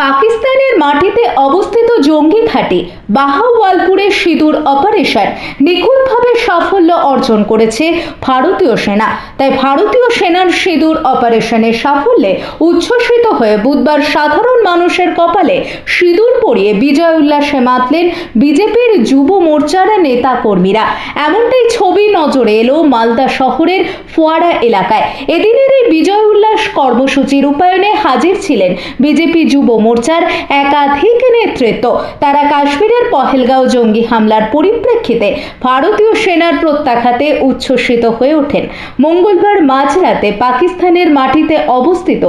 পাকিস্তানের মাটিতে অবস্থিত জঙ্গি ঘাটে বাহাওয়ালপুরের সিঁদুর অপারেশন নিখুঁতভাবে সাফল্য অর্জন করেছে ভারতীয় সেনা। তাই ভারতীয় সেনার সিঁদুর অপারেশনের সাফল্যে উচ্ছ্বসিত হয়ে বুধবার সাধারণ মানুষের কপালে সিঁদুর পরিয়ে বিজয় উল্লাসে মাতলেন বিজেপির যুব মোর্চার নেতা কর্মীরা। এমনটাই ছবি নজরে এলো মালদা শহরের ফোয়ারা এলাকায়। এদিনের এই বিজয় উল্লাস কর্মসূচি রূপায়ণে হাজির ছিলেন বিজেপি যুব মোর্চার একাধিক নেতৃত্ব। তারা কাশ্মীরের পহেলগাঁও জঙ্গি হামলার পরিপ্রেক্ষিতে ভারতীয় সেনার প্রত্যাঘাতে উচ্ছ্বসিত হয়ে ওঠেন। মঙ্গলবার মাঝরাতে পাকিস্তানের মাটিতে অবস্থিত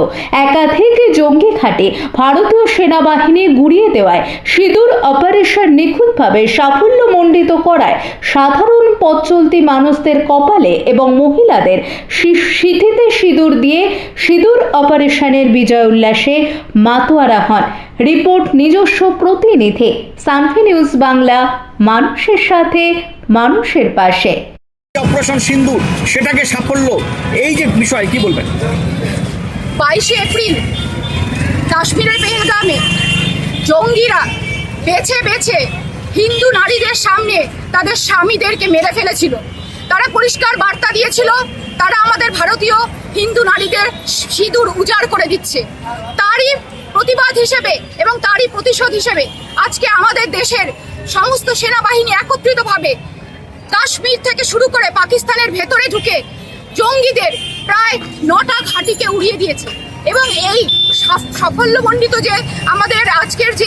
একাধিক জঙ্গি ঘাটে ভারতীয় সেনাবাহিনী গুড়িয়ে দেওয়ায় সিঁদুর অপারেশন নিখুঁতভাবে সাফল্যমণ্ডিত করায় সাধারণ পথ চলতি মানুষদের কপালে এবং মহিলাদের সিঁথিতে সিঁদুর দিয়ে সিঁদুর অপারেশনের বিজয় উল্লাসে মাতোয়ারা হন। রিপোর্ট নিজস্ব প্রতিনিধি সানফি নিউজ বাংলা মানুষের সাথে মানুষের পাশে। অপারেশন সিন্দুর সেটাকে সাফল্য এই যে বিষয় কি বলবেন? বাইশে এপ্রিল কাশ্মীরের পেহেলগামে। জঙ্গিরা বেছে বেছে হিন্দু নারীদের সামনে তাদের স্বামীদেরকে মেরে ফেলেছিল। তারা পরিষ্কার বার্তা দিয়েছিল, তারা আমাদের ভারতীয় হিন্দু নারীদের সিঁদুর উজাড় করে দিচ্ছে। তারই প্রতিবাদ হিসেবে এবং তারই প্রতিশোধ হিসেবে আজকে আমাদের দেশের সমস্ত সেনাবাহিনী একত্রিতভাবে কাশ্মীর থেকে শুরু করে পাকিস্তানের ভেতরে ঢুকে জঙ্গিদের প্রায় নটা ঘাঁটিকে উড়িয়ে দিয়েছে। এবং এই সাফ- সাফল্যমণ্ডিত যে আমাদের আজকের যে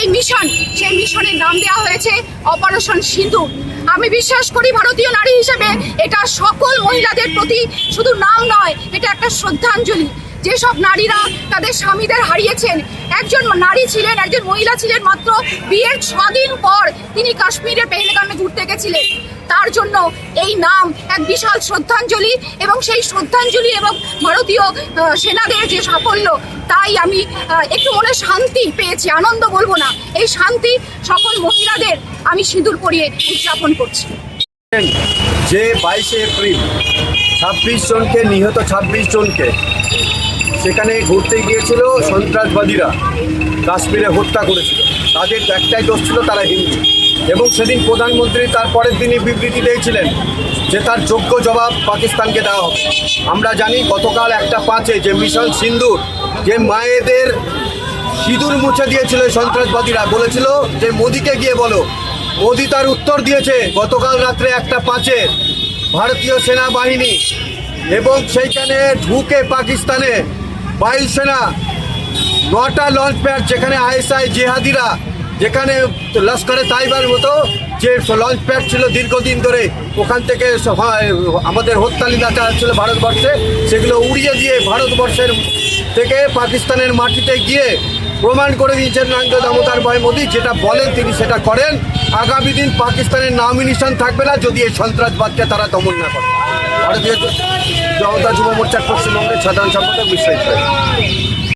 এই মিশন, সেই মিশনের নাম দেওয়া হয়েছে অপারেশন সিন্ধু। আমি বিশ্বাস করি ভারতীয় নারী হিসেবে এটা সকল মহিলাদের প্রতি শুধু নাম নয়, এটা একটা শ্রদ্ধাঞ্জলি। যেসব নারীরা তাদের স্বামীদের হারিয়েছেন, একজন নারী ছিলেন, একজন মহিলা ছিলেন মাত্র বিয়ের ছদিন পর তিনি কাশ্মীরের পেহেলগামে ঘুরতে গেছিলেন। তার জন্য এই নাম এক বিশাল শ্রদ্ধাঞ্জলি এবং সেই শ্রদ্ধাঞ্জলি এবং ভারতীয় সেনাদের যে সাফল্য, তাই আমি একটু মনে শান্তি পেয়েছি, আনন্দ বলব না। এই শান্তি সকল মহিলাদের আমি সিঁদুর পরিয়ে উদযাপন করছি। যে বাইশে এপ্রিল ছাব্বিশ জনকে, নিহত ছাব্বিশ জনকে সেখানে ঘুরতে গিয়েছিল সন্ত্রাসবাদীরা। কাশ্মীরে হত্যা করেছিল। তাদের একটাই দোষ ছিল তারা হিন্দু। এবং সেদিন প্রধানমন্ত্রী তার পরের দিনই বিবৃতি দিয়েছিলেন যে তার যোগ্য জবাব পাকিস্তানকে দেওয়া হবে। আমরা জানি গতকাল একটা পাঁচে যে মিশন সিন্ধুর যে মায়েদের সিঁদুর মুছে দিয়েছিল সন্ত্রাসবাদীরা, বলেছিল যে মোদিকে গিয়ে বলো। মোদি তার উত্তর দিয়েছে, গতকাল রাত্রে একটা পাঁচে ভারতীয় সেনাবাহিনী এবং সেইখানে ঢুকে পাকিস্তানে বায়ুসেনা নটা লঞ্চ প্যাড যেখানে আইএসআই জেহাদিরা, যেখানে লস্করে তাইবার মতো যে লঞ্চ প্যাড ছিল দীর্ঘদিন ধরে, ওখান থেকে আমাদের হত্যালীলা চালাচ্ছিল ভারতবর্ষে, সেগুলো উড়িয়ে দিয়ে ভারতবর্ষের থেকে পাকিস্তানের মাটিতে গিয়ে প্রমাণ করে দিয়েছেন নরেন্দ্র দামোদর ভাই মোদী, যেটা বলেন তিনি সেটা করেন। আগামী দিন পাকিস্তানের নামিনেশন থাকবে না, যদি এই সন্ত্রাসবাদকে তারা দমন না করে। ভারতীয় জনতা যুব মোর্চার পশ্চিমবঙ্গের সাধারণ সম্পাদক বিশ্বাস